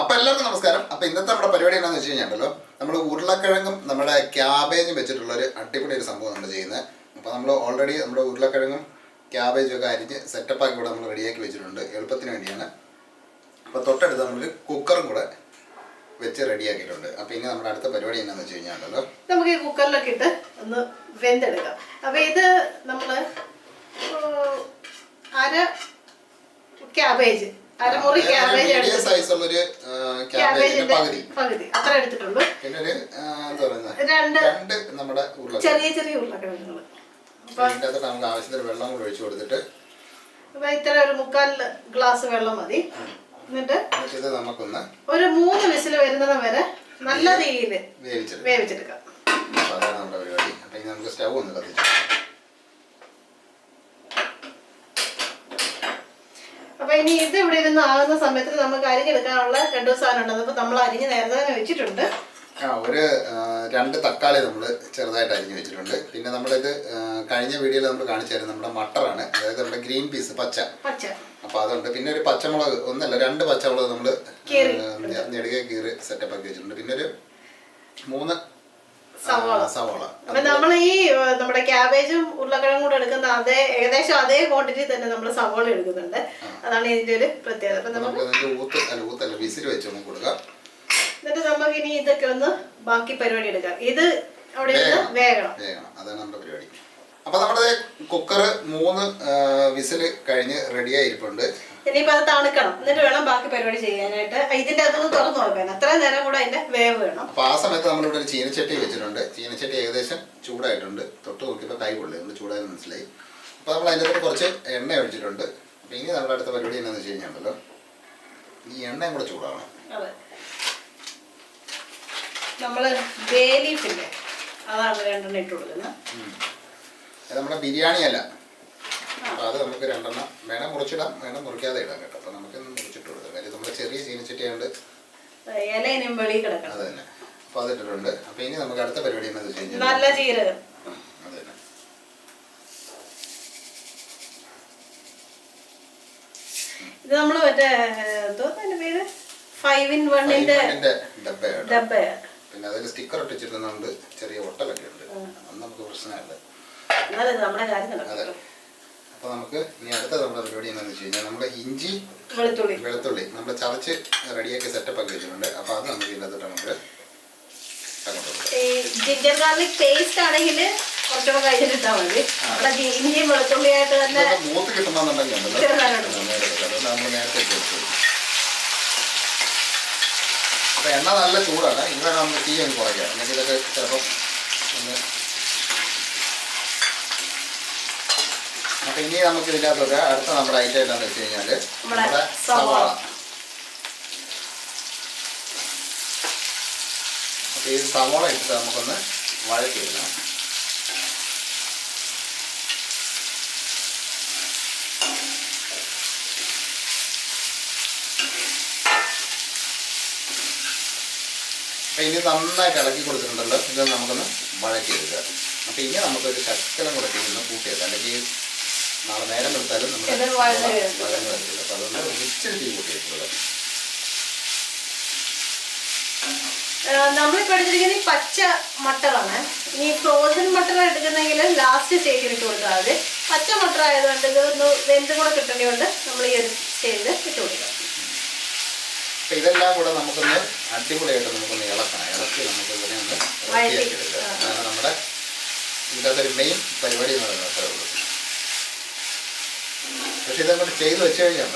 അപ്പൊ എല്ലാവർക്കും നമസ്കാരം. അപ്പൊ ഇന്നത്തെ നമ്മുടെ പരിപാടി എന്താണെന്ന് വെച്ച് കഴിഞ്ഞാൽ നമ്മൾ ഉരുളക്കിഴങ്ങും നമ്മുടെ ക്യാബേജും വെച്ചിട്ടുള്ള ഒരു അടിപൊളി ഒരു സംഭവം നമ്മൾ ചെയ്യുന്നത്. അപ്പൊ നമ്മൾ ഓൾറെഡി നമ്മുടെ ഉരുളക്കിഴങ്ങും ക്യാബേജും ഒക്കെ അരിഞ്ഞ് സെറ്റപ്പ് ആക്കി ഇവിടെ നമ്മൾ റെഡിയാക്കി വെച്ചിട്ടുണ്ട്. എളുപ്പത്തിന് വേണ്ടിയാണ്. അപ്പൊ തൊട്ടടുത്ത് നമ്മൾ കുക്കറും കൂടെ വെച്ച് റെഡിയാക്കിയിട്ടുണ്ട് അപ്പൊ ഇനി നമ്മുടെ അടുത്ത പരിപാടി എന്താണെന്ന് വെച്ച് കഴിഞ്ഞാൽ നമുക്ക് ഈ കുക്കറിലൊക്കെ ഇട്ട് ഒന്ന് വെന്തെടുക്കാം. അപ്പൊ ഇത് നമ്മൾ അര ക്യാബേജ്. മീഡിയം സൈസ് ഉള്ളൊരു ക്യാബേജിന്റെ ക്യാബേജിന്റെ പകുതി. പകുതി. അത്ര എടുത്തിട്ടുള്ളൂ. പിന്നെ ഒരു എന്താ പറയുന്നത് രണ്ട് രണ്ട് നമ്മുടെ ചെറിയ ചെറിയ ഉരുളക്കിഴങ്ങുകൾ ഇതിന്റെ അകത്തോട്ട് നമുക്ക് ആവശ്യത്തിന് വെള്ളം കൂടി ഒഴിച്ചു കൊടുത്തിട്ട് അപ്പൊ ഇത്ര ഒരു മുക്കാൽ ഗ്ലാസ് വെള്ളം മതി. എന്നിട്ട് ഇത് നമുക്കൊന്ന് ഒരു മൂന്ന് വിസിൽ വരുന്നത് വരെ നല്ല തീയിൽ വേവിച്ചെടുക്കാം. വേവിച്ചെടുക്കാം. അതാണ് നമ്മുടെ പരിപാടി. അപ്പം നമുക്ക് സ്റ്റൗ ഒന്ന് കത്തിച്ചു അപ്പൊ ഇനി ഇത് ഇവിടെ ഇരുന്ന് ആകുന്ന സമയത്ത് നമുക്ക് അരിഞ്ഞെടുക്കാനുള്ള രണ്ടു സാധനം ഉണ്ട് അപ്പൊ നമ്മൾ അരിഞ്ഞ് നേരത്തെ തന്നെ വെച്ചിട്ടുണ്ട്. ആ ഒരു രണ്ട് തക്കാളി നമ്മൾ ചെറുതായിട്ട് അരിഞ്ഞു വെച്ചിട്ടുണ്ട്. പിന്നെ നമ്മളിത് കഴിഞ്ഞ വീഡിയോയിൽ നമ്മൾ കാണിച്ചായിരുന്നു നമ്മുടെ മട്ടറാണ്. അതായത് നമ്മുടെ ഗ്രീൻ പീസ് പച്ച. പച്ച. അപ്പോൾ അതുണ്ട്. പിന്നെ ഒരു പച്ചമുളക് ഒന്നല്ല രണ്ട് പച്ചമുളക് നമ്മൾ. നെടുകെ കീറി സെറ്റപ്പ് ആക്കി വെച്ചിട്ടുണ്ട്. പിന്നെ ഒരു മൂന്ന് സവാള. സവാള. അപ്പൊ നമ്മൾ ഈ നമ്മുടെ ക്യാബേജും ഉരുളക്കിഴങ്ങും കൂടെ എടുക്കുന്ന അതേ ഏകദേശം അതേ ക്വാണ്ടിറ്റി തന്നെ നമ്മൾ സവാള എടുക്കുന്നുണ്ട്. അതാണ് ഇതിന്റെ ഒരു പ്രത്യേകത. അപ്പൊ നമുക്ക് വിസിൽ വെച്ച് കൊടുക്കാം. എന്നിട്ട് നമുക്ക് ഇനി ഇതൊക്കെ ഒന്ന് ബാക്കി പരിപാടി എടുക്കാം. ഇത് അവിടെ വേഗണം അതാണ് നമ്മുടെ പരിപാടി. അപ്പൊ നമ്മുടെ കുക്കർ മൂന്ന് വിസിൽ കഴിഞ്ഞ് റെഡിയായി ഇരിപ്പുണ്ട് ഇനിയിപ്പോ അത് തണുക്കണം. എന്നിട്ട് വേണം ബാക്കി പരിപാടി ചെയ്യാനായിട്ട്. ഇതിന്റെ അകത്തൊന്ന് തുറന്നു നോക്കാൻ അത്ര നേരം കൂടെ അതിന്റെ വേവ് വേണം. അപ്പൊ ആ സമയത്ത് നമ്മളിവിടെ ഒരു ചീനച്ചട്ടി വെച്ചിട്ടുണ്ട്. ചീനച്ചട്ടി ഏകദേശം ചൂടായിട്ടുണ്ട്. തൊട്ട് നോക്കിയപ്പോൾ കൈ പൊള്ളി നമ്മൾ ചൂടായെന്ന് മനസ്സിലായി. അപ്പൊ നമ്മൾ അതിന്റെ അകത്ത് കുറച്ച് എണ്ണ ഒഴിച്ചിട്ടുണ്ട്. അപ്പൊ ഇനി നമ്മുടെ അടുത്ത പരിപാടി എന്താണെന്ന് വെച്ച് കഴിഞ്ഞാൽ ഈ എണ്ണയും കൂടെ ചൂടാവണം. അതെ. നമ്മൾ ബേലീഫില്ലേ അതാണ് രണ്ടെണ്ണം ഇട്ട് കൊടുക്കുന്നത്. അത് നമ്മുടെ ബിരിയാണി അല്ല അപ്പൊ അത് നമുക്ക് രണ്ടെണ്ണം വേണം മുറിച്ചിടാം. വേണം മുറിക്കാതെ ഇടാം കേട്ടോ. അപ്പോൾ നമുക്ക് മുറിച്ചിട്ട് കൊടുക്കാം. കാര്യം നമ്മുടെ ചെറിയ ചീനച്ചട്ടി ആയതുകൊണ്ട് ഇല ഇനിയും വെളിയിൽ കിടക്കണം. അത് തന്നെ. അപ്പൊ അത് ഇട്ടിട്ടുണ്ട്. അപ്പൊ ഇനി നമുക്ക് അടുത്ത പരിപാടി എന്നത് കഴിഞ്ഞാൽ നല്ല ജീരകം. അത് തന്നെ. ഇത് നമ്മൾ മറ്റേ എന്തോ പേര്? ഫൈവ് ഇൻ വണ്ണിന്റെ ഫൈബറിന്റെ ഡബ്ബയാണ് ഡബ്ബയാണ് പിന്നെ അതിൽ സ്റ്റിക്കർ ഒട്ടിച്ചിരുന്നുണ്ട് ചെറിയ ഒട്ടലൊക്കെ ഉണ്ട്. അന്ന് നമുക്ക് പ്രശ്നമല്ല. അതെ. അപ്പൊ നമുക്ക് ഇനി അടുത്ത നമ്മുടെ പരിപാടി എന്താണെന്ന് വെച്ച് കഴിഞ്ഞാൽ നമ്മുടെ ഇഞ്ചി വെളുത്തുള്ളി. വെളുത്തുള്ളി. നമ്മൾ ചതച്ച് റെഡിയാക്കി സെറ്റപ്പ് ആക്കി വെച്ചിട്ടുണ്ട്. അപ്പൊ അത് നമുക്ക് ഇതിനകത്തോട്ട് നമുക്ക് ജിഞ്ചർ ഗാർലിക് പേസ്റ്റ് ആണെങ്കിൽ കുറച്ചുകൂടെ കഴിഞ്ഞിട്ട് ഇട്ടാൽ മതി. നമ്മുടെ ഇഞ്ചിയും വെളുത്തുള്ളിയായിട്ട് തന്നെ മൂത്ത് കിട്ടണമെന്നുണ്ടെങ്കിൽ നമ്മൾ നേരത്തെ അപ്പൊ എണ്ണ നല്ല ചൂടാണ്. ഇവിടെ നമുക്ക് തീ ഒന്ന് കുറയ്ക്കാം. അല്ലെങ്കിൽ ഇതൊക്കെ ചിലപ്പോ ഒന്ന് അപ്പൊ ഇനി നമുക്ക് ഇതിനകത്തൊക്കെ അടുത്ത നമ്മുടെ ഐറ്റം എന്താണെന്ന് വെച്ച് കഴിഞ്ഞാൽ നമ്മുടെ സവാള. അപ്പൊ ഈ സവാള ഇട്ടിട്ട് നമുക്കൊന്ന് വഴറ്റി എടുക്കണം അപ്പൊ ഇനി നന്നായിട്ട് ഇളക്കി കൊടുത്തിട്ടുണ്ടല്ലോ. ഇത് നമുക്കൊന്ന് വഴക്കി എടുക്കാം അപ്പൊ ഇനി നമുക്കൊരു ശക്കലം കൂടെ ഇന്ന് കൂട്ടിയെടുക്കാം. അല്ലെങ്കിൽ നാളെ നേരം നിർത്താലും നമ്മുടെ അതുകൊണ്ട് ഇച്ചിരി തീ നമ്മൾ പഠിച്ചിരിക്കുന്ന ഈ പച്ച മട്ടറാണ് ഇനി ഫ്രോസൺ മട്ടർ എടുക്കുന്നെങ്കിൽ ലാസ്റ്റ് സ്റ്റേജിൽ ഇട്ട് കൊടുത്താൽ മതി. പച്ച മട്ടർ ആയതുകൊണ്ട് ഇത് ഒന്ന് വെന്തും കൂടെ കിട്ടേണ്ടതുകൊണ്ട് നമ്മൾ ഈ ഒരു സ്റ്റേജിൽ ഇട്ട് കൊടുക്കാം. അപ്പൊ ഇതെല്ലാം കൂടെ നമുക്കൊന്ന് അടിപൊളിയായിട്ട് നമുക്കൊന്ന് ഇളക്കണം. ഇളക്കി നമുക്ക് ഇതിനെ ഒന്ന് അതാണ് നമ്മുടെ ഇതൊരു മെയിൻ പരിപാടി എന്ന് പറയുന്നത്. അത്രേ ഉള്ളൂ. പക്ഷെ ഇതങ്ങോട്ട് ചെയ്ത് വെച്ച് കഴിഞ്ഞാൽ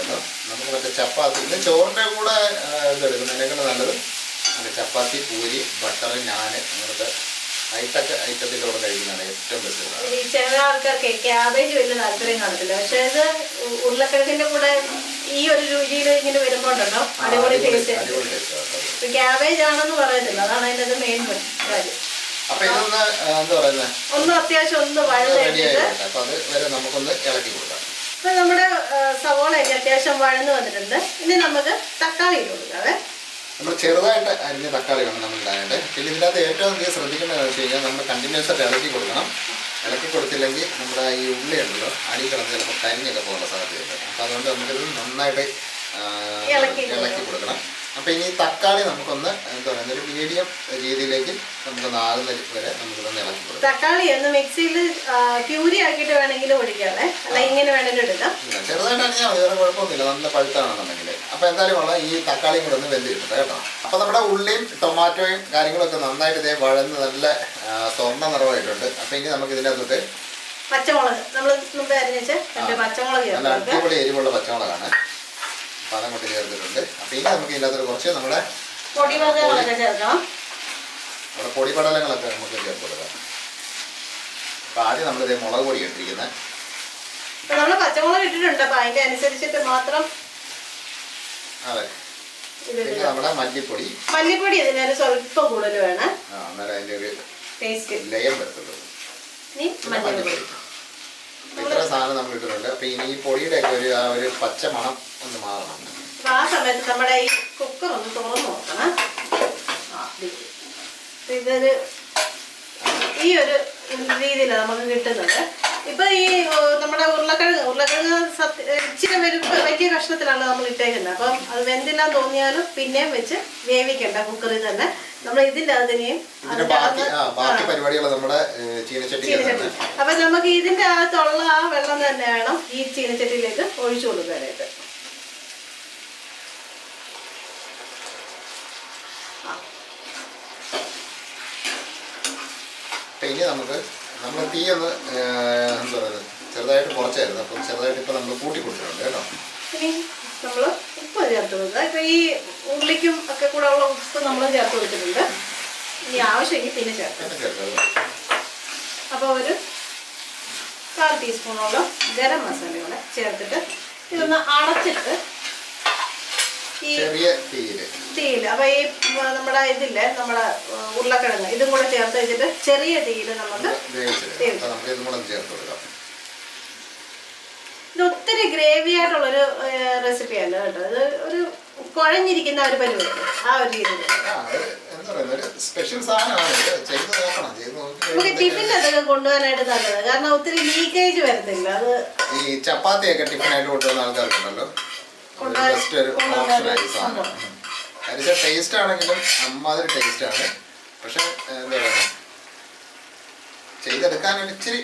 നമുക്ക് മറ്റേ ചപ്പാത്തി ഇന്ന് ചോറിന്റെ കൂടെ ആ, അതിനേക്കാൾ നല്ലത് അങ്ങനെ ചപ്പാത്തി പൂരി ബട്ടർ ഞാൻ അങ്ങനത്തെ ഹൈടെക് ഐറ്റത്തിന്റെ കൂടെ കഴിക്കുന്നതാണ് ഏറ്റവും ബെസ്റ്റ് ചില ആൾക്കാർക്ക് ക്യാബേജ് വലിയ താല്പര്യം കാണത്തില്ല. പക്ഷേ ഇത് ഉ- ഉരുളക്കിഴങ്ങിന്റെ കൂടെ ഈ ഒരു രുചിയിൽ ഇങ്ങനെ വരുമ്പോൾ ഉണ്ടല്ലോ അടിപൊളി ടേസ്റ്റ് ക്യാബേജ് ആണെന്ന് പറയത്തില്ല. അതാണ് അതിന്റെ മെയിൻ കാര്യം. അപ്പൊ ഇതൊന്ന് എന്താ പറയുന്നത് ഒന്ന് അത്യാവശ്യം ഒന്ന് റെഡി അപ്പൊ അത് വരെ നമുക്കൊന്ന് ഇളക്കി കൊടുക്കാം. ഇപ്പൊ നമ്മുടെ സവോള ഒക്കെ അത്യാവശ്യം വഴന്ന് വന്നിട്ടുണ്ട്. ഇനി നമുക്ക് തക്കാളി ഇട്ട് കൊടുക്കാവേ. നമ്മൾ ചെറുതായിട്ട് അരിഞ്ഞ തക്കാളി വേണം നമ്മൾ ഇടാനായിട്ട് പിന്നെ ഇതിനകത്ത് ഏറ്റവും അധികം ശ്രദ്ധിക്കേണ്ടത് വെച്ച് കഴിഞ്ഞാൽ നമ്മൾ കണ്ടിന്യൂസ് ആയിട്ട് ഇളക്കി കൊടുക്കണം. ഇളക്കി കൊടുത്തില്ലെങ്കിൽ നമ്മുടെ ഈ ഉള്ളി ഉണ്ടല്ലോ അടി കിടന്ന് ചിലപ്പോൾ കരിഞ്ഞൊക്കെ പോകാനുള്ള സാധ്യതയുണ്ട്. അപ്പോൾ അതുകൊണ്ട് നമുക്കിത് നന്നായിട്ട് ഇളക്കി കൊടുക്കണം. അപ്പോൾ ഇനി തക്കാളി നമുക്കൊന്ന് എന്താ പറയുക ഒരു മീഡിയം രീതിയിലേക്ക് നമുക്കൊന്ന് ആകുന്ന വരെ നമുക്ക് ഇളക്കി കൊടുക്കാം. തക്കാളി ഒന്ന് മിക്സിയിൽ പ്യൂരി ആക്കിയിട്ട് വേണമെങ്കിൽ ഒഴിക്കാമേ അല്ല ഇങ്ങനെ വേണമെങ്കിലും എടുക്കാം ചെറുതായിട്ട് അരിഞ്ഞാൽ വേറെ കുഴപ്പമൊന്നുമില്ല. നല്ല പഴുത്താണെന്നുണ്ടെങ്കിൽ അപ്പോൾ എന്തായാലും ഉള്ള ഈ തക്കാളിയും കൂടെ ഒന്ന് വെന്ത് കിട്ടട്ടെ കേട്ടോ. അപ്പോൾ നമ്മുടെ ഉള്ളിയും ടൊമാറ്റോയും കാര്യങ്ങളൊക്കെ നന്നായിട്ട് ഇതേ വഴന്ന് നല്ല സ്വർണ നിറവായിട്ടുണ്ട് അപ്പോൾ ഇനി നമുക്ക് ഇതിനകത്തോട്ട് പച്ചമുളക്. നമ്മൾ മുമ്പ് അരിഞ്ഞ പച്ചമുളക് അടിപൊളി എരിവുള്ള പച്ചമുളകാണ്. അപ്പം കൊട്ടി ചേർത്തിട്ടുണ്ട്. അപ്പോൾ ഇനി നമുക്ക് ഇതിനകത്ത് കുറച്ച് നമ്മുടെ നമ്മുടെ പൊടിപടലങ്ങളൊക്കെ നമുക്ക് ചേർത്ത് കൊടുക്കാം. അപ്പം ആദ്യം നമ്മളിത് മുളക് പൊടി ഇട്ടിരിക്കുന്നത് അപ്പൊ നമ്മൾ പച്ചമുളക് ഇട്ടിട്ടുണ്ട്. അപ്പൊ അതിന്റെ അനുസരിച്ചിട്ട് മാത്രം അതെ. പിന്നെ നമ്മുടെ മല്ലിപ്പൊടി. മല്ലിപ്പൊടി ഇതിനൊരു സ്വല്പം കൂടുതൽ വേണം. ആ അന്നേരം അതിന്റെ ഒരു ടേസ്റ്റ് ലയം വരത്തുള്ളൂ. ഇനി പിന്നെ മഞ്ഞൾപ്പൊടി മഞ്ഞൾപ്പൊടി ഇത്ര സാധനം നമ്മൾ ഇട്ടിട്ടുണ്ട്. അപ്പോൾ ഇനി ഈ പൊടിയുടെ ഒക്കെ ഒരു ആ ഒരു പച്ച മണം ഒന്ന് മാറണം. അപ്പൊ ആ സമയത്ത് നമ്മുടെ ഈ കുക്കർ ഒന്ന് തുറന്ന് നോക്കണം. ആ. ഇതൊരു ഈ ഒരു രീതിയിലാണ് നമുക്ക് കിട്ടുന്നത്. ഇപ്പൊ ഈ നമ്മുടെ ഉരുളക്കിഴങ്ങ് ഉരുളക്കിഴങ്ങ് ഇച്ചിരി വലുപ്പ വലിയ കഷ്ണത്തിലാണ് നമ്മൾ ഇട്ടേക്കുന്നത്. അപ്പം അത് വെന്തില്ലാന്ന് തോന്നിയാലും പിന്നെയും വെച്ച് വേവിക്കണ്ട കുക്കറിൽ തന്നെ. നമ്മൾ ഇതിന്റെ അതിനെയും അപ്പൊ നമുക്ക് ഇതിന്റെ അകത്തുള്ള ആ വെള്ളം തന്നെ വേണം ഈ ചീനച്ചട്ടിയിലേക്ക് ഒഴിച്ചു കൊടുക്കാനായിട്ട്. ഇനി നമുക്ക് നമ്മൾ തീ ഒന്ന് എന്താ പറയുക ചെറുതായിട്ട് കുറച്ചായിരുന്നു. അപ്പം ചെറുതായിട്ട് ഇപ്പം നമ്മൾ കൂട്ടി കൊടുത്തിട്ടുണ്ട് കേട്ടോ. നമ്മൾ ഉപ്പ് ചേർത്ത് കൊടുക്കുക. ഇപ്പൊ ഈ ഉള്ളിക്കും ഒക്കെ കൂടെ ഉള്ള ഉപ്പ് നമ്മൾ ചേർത്ത് കൊടുത്തിട്ടുണ്ട്. ഇനി ആവശ്യമെങ്കിൽ ചേർക്കാം. പിന്നെ ചേർക്കാം. അപ്പോൾ ഒരു കാൽ ടീസ്പൂണോളം ഗരം മസാല കൂടെ ചേർത്തിട്ട് ഇതൊന്ന് അടച്ചിട്ട് ഈ ചെറിയ തീയിൽ തീയിൽ അപ്പൊ ഈ നമ്മുടെ ഇതില്ലേ നമ്മുടെ ഉരുളക്കിഴങ്ങ് ഇതും കൂടെ ചേർത്ത് വെച്ചിട്ട് ചെറിയ തീയിൽ നമുക്ക് ഇതും ഒത്തിരി ഗ്രേവി ആയിട്ടുള്ളൊരു റെസിപ്പി അല്ല കേട്ടോ. ഇത് ഒരു കുഴഞ്ഞിരിക്കുന്ന ഒരു പരിപാടി. ആ ഒരു രീതിയിൽ. നമുക്ക് അതൊക്കെ കൊണ്ടുപോകാനായിട്ട് നല്ലത്. കാരണം ഒത്തിരി ലീക്കേജ് വരത്തില്ല. അത് ഈ ചപ്പാത്തിയൊക്കെ ടിഫിനായിട്ട് കൊണ്ടുവന്ന ആൾക്കാർക്കുണ്ടല്ലോ. ബെസ്റ്റ് ഒരു ഓപ്ഷനായി സാധനം. ടേസ്റ്റ് ആണെങ്കിലും അമ്മാതിരി ടേസ്റ്റ് ആണ്. പക്ഷെ എന്താ പറയുക ചെയ്തെടുക്കാൻ ഇച്ചിരി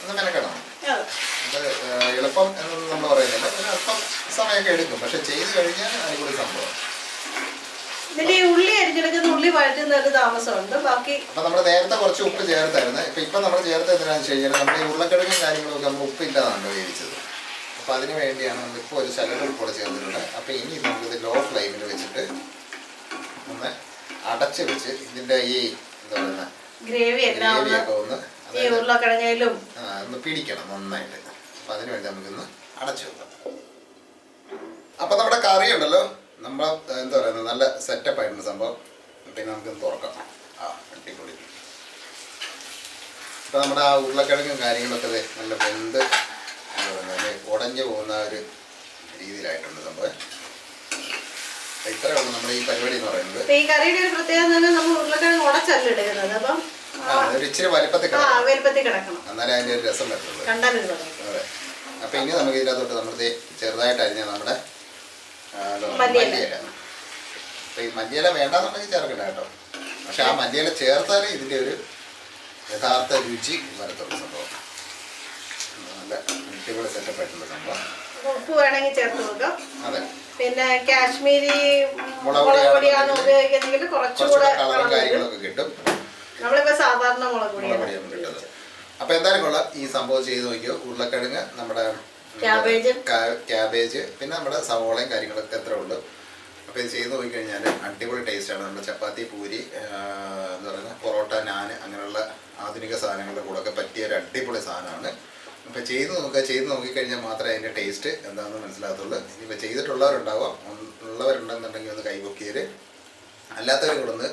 ഒന്ന് മെനക്കെടണം. അതെ. എളുപ്പം എന്നൊന്നും നമ്മൾ പറയുന്നില്ല. അല്പം സമയമൊക്കെ എടുക്കും. പക്ഷെ ചെയ്ത് കഴിഞ്ഞാൽ അടിപൊളി സംഭവം. ഇതിന്റെ ഈ ഉള്ളി അരിഞ്ഞെടുക്കുന്ന ഉള്ളി വഴറ്റുന്ന ഒരു താമസമുണ്ട്. ബാക്കി അപ്പൊ നമ്മൾ നേരത്തെ കുറച്ച് ഉപ്പ് ചേർത്തായിരുന്നു. ഇപ്പൊ ഇപ്പൊ നമ്മൾ ചേർത്ത് എന്തിനാണെന്ന് വെച്ച് കഴിഞ്ഞാൽ നമ്മുടെ ഈ ഉരുളക്കിഴങ്ങും കാര്യങ്ങളൊക്കെ നമ്മൾ ഉപ്പില്ലാതാണ് വേവിച്ചത്. അപ്പൊ അതിന് വേണ്ടിയാണ് നമ്മളിപ്പോൾ ഒരു ശകലം കൂടെ ചേർത്തിട്ടുണ്ട് അപ്പൊ ഇനി നമുക്കിത് ലോ ഫ്ലെയിമിൽ വെച്ചിട്ട് ഒന്ന് അടച്ച് വെച്ച് ഇതിന്റെ ഈ എന്താ പറയുക ഗ്രേവിയൊക്കെ ഒന്ന് ഉരുളക്കിഴങ്ങയിലും ആ, ഒന്ന് പിടിക്കണം നന്നായിട്ട്. അപ്പൊ അതിന് വേണ്ടി നമുക്കൊന്ന് അടച്ചു വെക്കാം. അപ്പം നമ്മുടെ കറി ഉണ്ടല്ലോ. നമ്മൾ എന്താ പറയുന്നത് നല്ല സെറ്റപ്പ് ആയിട്ടുണ്ട് സംഭവം. പിന്നെ നമുക്കൊന്ന് തുറക്കാം. ആ അടിപൊളി. ഇപ്പൊ നമ്മുടെ ആ ഉരുളക്കിഴങ്ങും കാര്യങ്ങളൊക്കെ നല്ല വെന്ത് ഉടഞ്ഞു പോകുന്ന ഒരു രീതിയിലായിട്ടുണ്ട് സംഭവം. ഉള്ളൂ നമ്മുടെ ഈ പരിപാടി എന്ന് പറയുന്നത്. ഈ കറിയുടെ ഒരു പ്രത്യേകത തന്നെ നമ്മൾ ഉരുളക്കിഴങ്ങ് ഉടച്ചല്ല എടുക്കുന്നത് അപ്പം ആ ഒരു ഇച്ചിരി വലിപ്പത്തിൽ കിടക്കണം. എന്നാലേ അതിന്റെ ഒരു രസം അതെ. അപ്പൊ ഇനി നമുക്ക് ഇതിനകത്തോട്ട് നമ്മൾ ദേ ചെറുതായിട്ട് അരിഞ്ഞ നമ്മുടെ മല്ലിയില. വേണ്ടെന്നുണ്ടെങ്കിൽ അപ്പൊ ഈ മല്ലിയില വേണ്ടാന്നുണ്ടെങ്കിൽ ചേർക്കണ്ട കേട്ടോ. പക്ഷെ ആ മല്ലിയില ചേർത്താലേ ഇതിന്റെ ഒരു യഥാർത്ഥ രുചി വരത്തുള്ളൂ സംഭവം. നല്ല അടിപൊളി സെറ്റപ്പ് ആയിട്ടുള്ള സംഭവം. ഉപ്പ് വേണമെങ്കിൽ ചേർത്ത് കൊടുക്കാം. അതെ. പിന്നെ കാശ്മീരി മുളക് പൊടിയാണ് ഉപയോഗിക്കുന്നെങ്കിൽ കുറച്ചുകൂടെ കളറും കാര്യങ്ങളൊക്കെ കിട്ടും. നമ്മളിപ്പോ സാധാരണ മുളക് പൊടിയാണ് കിട്ടുന്നത്. അപ്പൊ എന്തായാലും കൊള്ളാം. ഈ സംഭവം ചെയ്ത് നോക്കിയോ? ഉരുളക്കിഴങ്ങ് നമ്മുടെ ക്യാബേജ്. ക്യാബേജ് പിന്നെ നമ്മുടെ സവോളയും കാര്യങ്ങളൊക്കെ എത്ര ഉള്ളു. അപ്പോൾ ഇത് ചെയ്ത് നോക്കിക്കഴിഞ്ഞാൽ അടിപൊളി ടേസ്റ്റ് ആണ്. നമ്മുടെ ചപ്പാത്തി പൂരി ആ, എന്താ പറയുക പൊറോട്ട നാൻ അങ്ങനെയുള്ള ആധുനിക സാധനങ്ങളുടെ കൂടെ ഒക്കെ പറ്റിയ ഒരു അടിപൊളി സാധനമാണ്. അപ്പോൾ ചെയ്ത് നോക്കുക ചെയ്ത് നോക്കിക്കഴിഞ്ഞാൽ മാത്രമേ അതിന്റെ ടേസ്റ്റ് എന്താണെന്ന് മനസ്സിലാകത്തുള്ളൂ. ഇനിയിപ്പോൾ ചെയ്തിട്ടുള്ളവരുണ്ടാവാം. ഉള്ളവരുണ്ടെന്നുണ്ടെങ്കിൽ ഒന്ന് കൈപൊക്കിയത് അല്ലാത്തവരും കൂടെ ഒന്ന്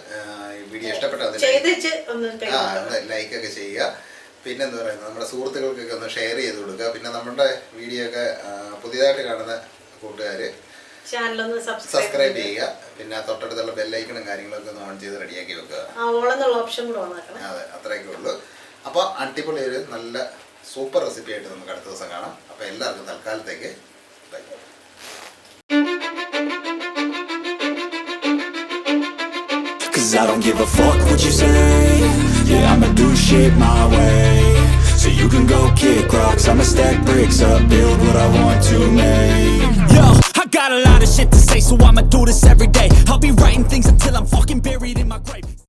വീഡിയോ ഇഷ്ടപ്പെട്ടാൽ ആ ഒന്ന് ലൈക്കൊക്കെ ചെയ്യുക. പിന്നെ എന്താ പറയുക നമ്മുടെ സുഹൃത്തുക്കൾക്കൊക്കെ ഒന്ന് ഷെയർ ചെയ്ത് കൊടുക്കുക. പിന്നെ നമ്മുടെ വീഡിയോ ഒക്കെ പുതിയതായിട്ട് കാണുന്ന കൂട്ടുകാർ ചാനലൊന്ന് സബ്സ്ക്രൈബ് ചെയ്യുക. പിന്നെ തൊട്ടടുത്തുള്ള ബെല്ലൈക്കണും കാര്യങ്ങളൊക്കെ ഒന്ന് ഓൺ ചെയ്ത് റെഡിയാക്കി വെക്കുക. അതെ അത്രയൊക്കെ ഉള്ളൂ. അപ്പോൾ അടിപൊളി ഒരു നല്ല സൂപ്പർ റെസിപ്പി ആയിട്ട് നമുക്ക് അടുത്ത ദിവസം കാണാം അപ്പോൾ എല്ലാവർക്കും തൽക്കാലത്തേക്ക് bye Cause I don't give a fuck what you say Yeah, I'ma do shit my way So you can go kick rocks I'ma stack bricks up, build what I want to make Yo, I got a lot of shit to say So I'ma do this every day I'll be writing things until I'm fucking buried in my grave